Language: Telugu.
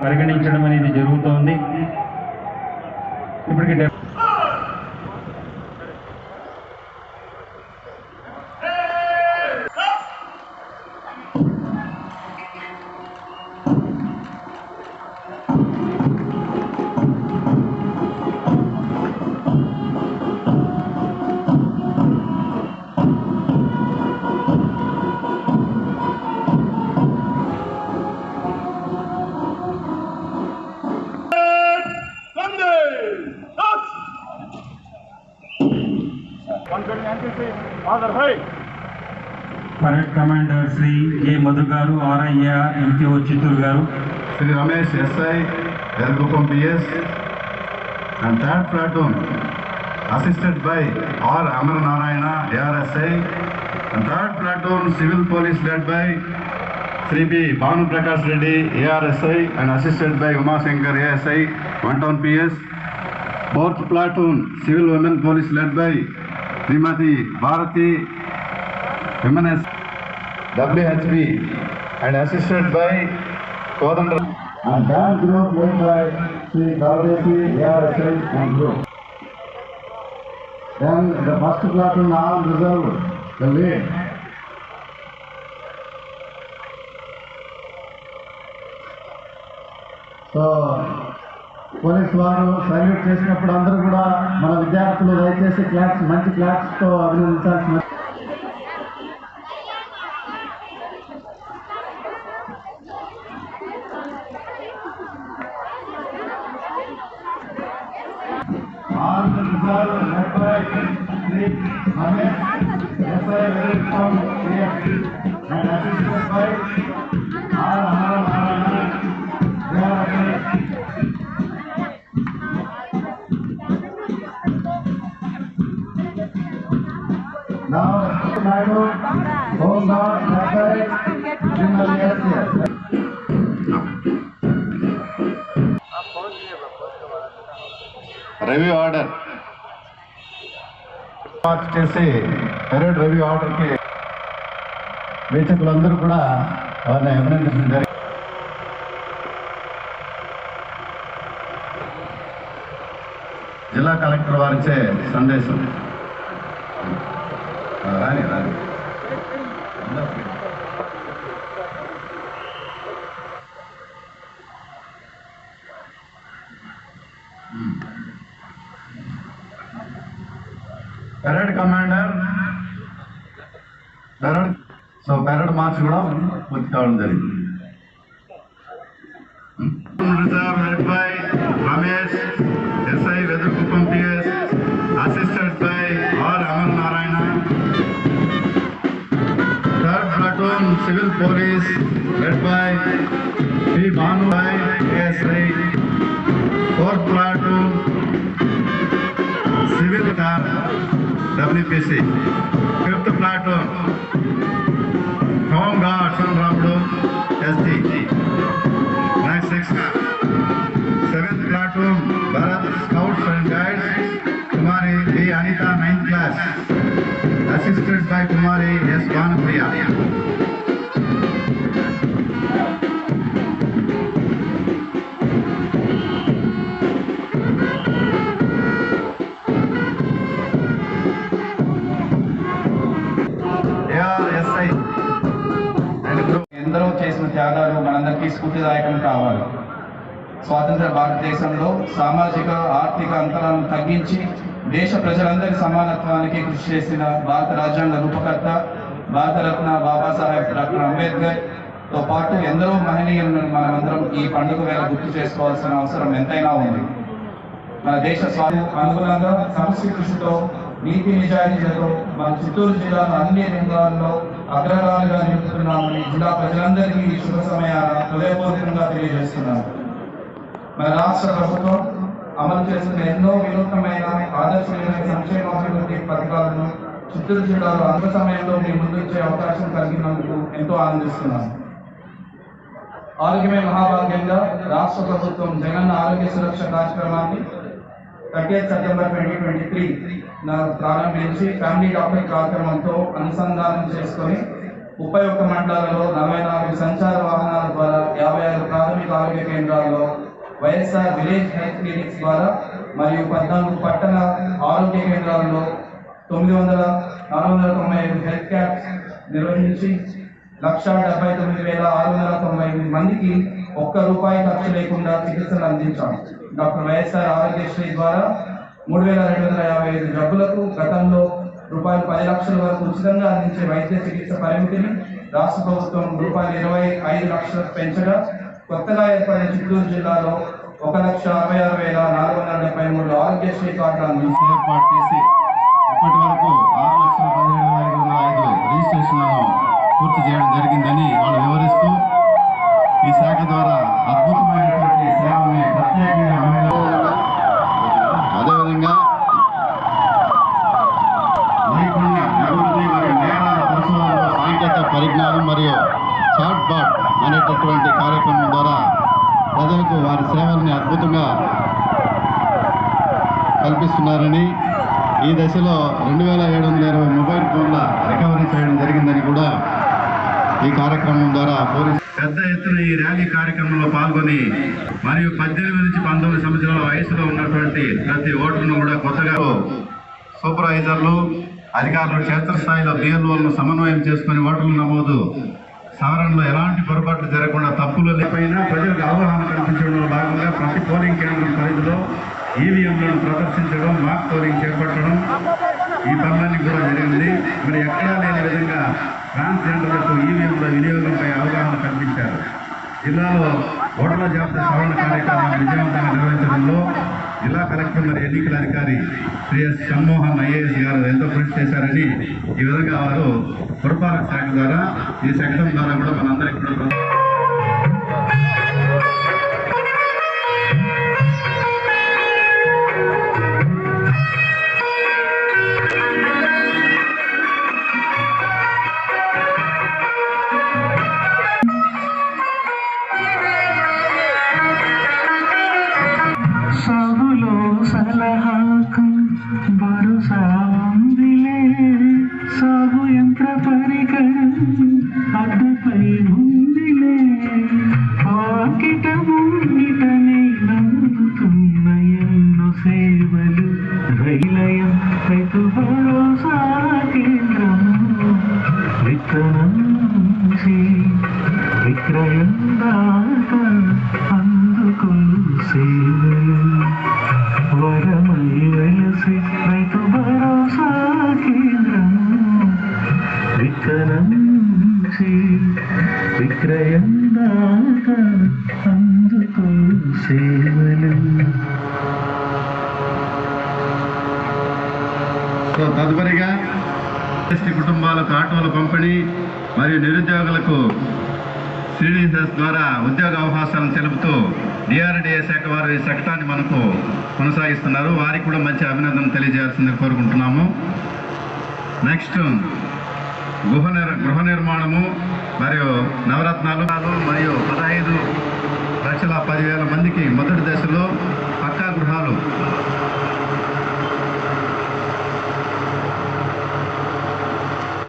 పరిగణించడం అనేది జరుగుతోంది. ఇప్పటికి కమాండర్ శ్రీ ఏ మధు గారు ఆర్ఐ ఎంపీఓ చిత్తూరు గారు. Shri Ramesh SI ఎల్గుపం BS and third platoon assistant by R Amara Narayana ARSI and third platoon civil police led by Shri B Bhanu Prakash Reddy ARSI and assistant by Umashankar ASI one town PS. Fourth platoon civil women police led by Shrimati Bharati women Bharati, women S. WHB, and assisted by Kodandra. And that group led by Sri Kavadesi, ARSL and group. Then the first platoon all reserved the lead. So police వారు సల్యూట్ చేసినప్పుడు అందరూ కూడా మన విద్యార్థులు దయచేసి క్లాప్స్ మంచి క్లాప్స్తో అభినందించాల్సిన સંસાર હરભાઈ અને રસાઈ વેલકમ અને આશીષભાઈ હાર હાર હાર હાર Now, Naidu, Om Nam, Nakai, Jimalyasya. Review order. March చేసి పెరేడ్ రివ్యూ ఆర్డర్కి వీక్షకులందరూ కూడా వారిని అభినందించడం జరిగింది. జిల్లా కలెక్టర్ వారిచే సందేశం ఆ, రాని రాని parade commander parade so parade march కూడా పూర్తి కావడం జరిగింది reserve head by Ramesh SI Vedurukuppam PS assisted by R Amar Narayana third platoon civil police led by P Bhanu by ASI fourth platoon civil car WPC fifth platoon home guard Ramudu ST next six seventh platoon Bharat scouts and guides Kumari B Anitha ninth class assisted by Kumari S Bhanupriya స్ఫూర్తిదాయకం కావాలి. స్వాతంత్ర భారతదేశంలో సామాజిక ఆర్థిక అంతరాలను తగ్గించి దేశ ప్రజలందరి సమానత్వానికి కృషి చేసిన భారత రాజ్యాంగ రూపకర్త భారతరత్న బాబాసాహెబ్ డాక్టర్ అంబేద్కర్తో పాటు ఎందరో మహనీయులను మనమందరం ఈ పండుగ వేళ గుర్తు చేసుకోవాల్సిన అవసరం ఎంతైనా ఉంది. మన దేశ స్వామి అనుగుణంగా సమష్టి కృషితో నీతి నిజాయితీలతో మన చిత్తూరు జిల్లాలో అన్ని రంగాల్లో అగ్రగాలుగా నిలుపుతున్నామని జిల్లా ప్రజలందరికీ ఈ శుభ సమయాన హృదయపూర్వకంగా తెలియజేస్తున్నాను మన రాష్ట్ర ప్రభుత్వం అమలు చేస్తున్న ఎన్నో వినూత్నమైన ఆదర్శమైన సంక్షేమ అభివృద్ధి పథకాలను చిత్తూరు జిల్లాలో అంత సమయంలో మీ ముందుంచే అవకాశం కలిగినందుకు ఎంతో ఆనందిస్తున్నాను ఆరోగ్యమే మహాభాగ్యంగా రాష్ట్ర ప్రభుత్వం జగన్ ఆరోగ్య సురక్ష కార్యక్రమాన్ని thirty September twenty twenty three ప్రారంభించి ఫ్యామిలీ డాక్టర్ కార్యక్రమంతో అనుసంధానం చేసుకొని ముప్పై ఒక్క మండలాలలో నలభై నాలుగు సంచార వాహనాల ద్వారా యాభై ఆరు ప్రాథమిక ఆరోగ్య కేంద్రాల్లో వైఎస్ఆర్ విలేజ్ హెల్త్ క్లినిక్స్ ద్వారా మరియు పద్నాలుగు పట్టణ ఆరోగ్య కేంద్రాల్లో తొమ్మిది వందల నాలుగు వందల తొంభై ఐదు హెల్త్ క్యాంప్స్ నిర్వహించి లక్ష డెబ్బై తొమ్మిది వేల ఆరు వందల తొంభై ఎనిమిది మందికి ఒక్క రూపాయి ఖర్చు లేకుండా చికిత్సలు అందించాం. డాక్టర్ వైఎస్ఆర్ ఆరోగ్యశ్రీ ద్వారా మూడు వేల రెండు వందల యాభై ఐదు జబ్బులకు గతంలో రూపాయలు పది లక్షల వరకు ఉచితంగా అందించే వైద్య చికిత్స పరిమితిని రాష్ట్ర ప్రభుత్వం రూపాయలు ఇరవై ఐదు లక్షలకు పెంచగా కొత్తగా ఏర్పడిన చిత్తూరు జిల్లాలో ఒక లక్ష అరవై ఆరు వేల నాలుగు వందల డెబ్బై మూడు ఆరోగ్యశ్రీ కార్డులు అందించి. ఏర్పాటు చేసి ఇప్పటి వరకు ఆరు లక్షల పదిహేడు వేల ఐదు వందల ఐదు రిజిస్ట్రేషన్లను పూర్తి చేయడం జరిగిందని వాళ్ళు వివరిస్తూ ఈ శాఖ ద్వారా అద్భుతమైనటువంటి సేవల్ని ప్రత్యేకంగా అదేవిధంగా నైపుణ్య అభివృద్ధి మరియు నేరాల పరిశోధనలో సాంకేతిక పరిజ్ఞానం మరియు చాట్ బాట్ అనేటటువంటి కార్యక్రమం ద్వారా ప్రజలకు వారి సేవల్ని అద్భుతంగా కల్పిస్తున్నారని ఈ దశలో రెండు వేల ఏడు వందల ఇరవై మొబైల్ ఫోన్ల రికవరీ చేయడం జరిగిందని కూడా ఈ కార్యక్రమం ద్వారా పోలీసు పెద్ద ఎత్తున ఈ ర్యాలీ కార్యక్రమంలో పాల్గొని మరియు పద్దెనిమిది నుంచి పంతొమ్మిది సంవత్సరాల వయసులో ఉన్నటువంటి ప్రతి ఓటర్ను కూడా కొత్తగా సూపర్వైజర్లు అధికారులు క్షేత్రస్థాయిలో బిఎల్ఓలను సమన్వయం చేసుకుని ఓటర్లు నమోదు సవరణలో ఎలాంటి పొరపాట్లు జరగకుండా తప్పులు లేకపోయినా ప్రజలకు అవగాహన కల్పించడంలో భాగంగా ప్రతి పోలింగ్ కేంద్రం పరిధిలో ఈవీఎంలను ప్రదర్శించడం మాక్ పోలింగ్ చేపట్టడం ఈ పనులన్నీ కూడా జరిగింది. మరి ఎక్కడా లేని విధంగా ట్రాన్స్జెండర్లకు ఈవీఎంల వినియోగంపై అవగాహన కల్పించారు. జిల్లాలో ఓటర్ల జాబితా సవరణ కార్యక్రమాన్ని విజయవంతంగా నిర్వహించడంలో జిల్లా కలెక్టర్ మరియు ఎన్నికల అధికారి శ్రీ ఎస్ షణ్మోహన్ ఐఏఎస్ గారు ఎంతో కృషి చేశారని ఈ విధంగా వారు పురపాలక శాఖ ద్వారా ఈ శకటం ద్వారా కూడా మనందరికీ కూడా రైలయం రైతు భరోసా కేంద్రము విత్తనం నుంచి విక్రయం దాకా అందుకు సేవలు వరమై వయసి రైతు భరోసా కేంద్రము విత్తనం నుంచి విక్రయం సో తదుపరిగా ఎస్టీ కుటుంబాలకు ఆటోల పంపిణీ మరియు నిరుద్యోగులకు సిడిఎస్ ద్వారా ఉద్యోగ అవకాశాలను తెలుపుతూ డిఆర్డిఏ శాఖ వారు ఈ శకటాన్ని మనకు కొనసాగిస్తున్నారు. వారికి కూడా మంచి అభినందన తెలియజేయాల్సింది కోరుకుంటున్నాము. నెక్స్ట్ గృహ నిర్ గృహ నిర్మాణము మరియు నవరత్నాలు మరియు పదహైదు లక్షల పదివేల మందికి మొదటి దశలో పక్కా గృహాలు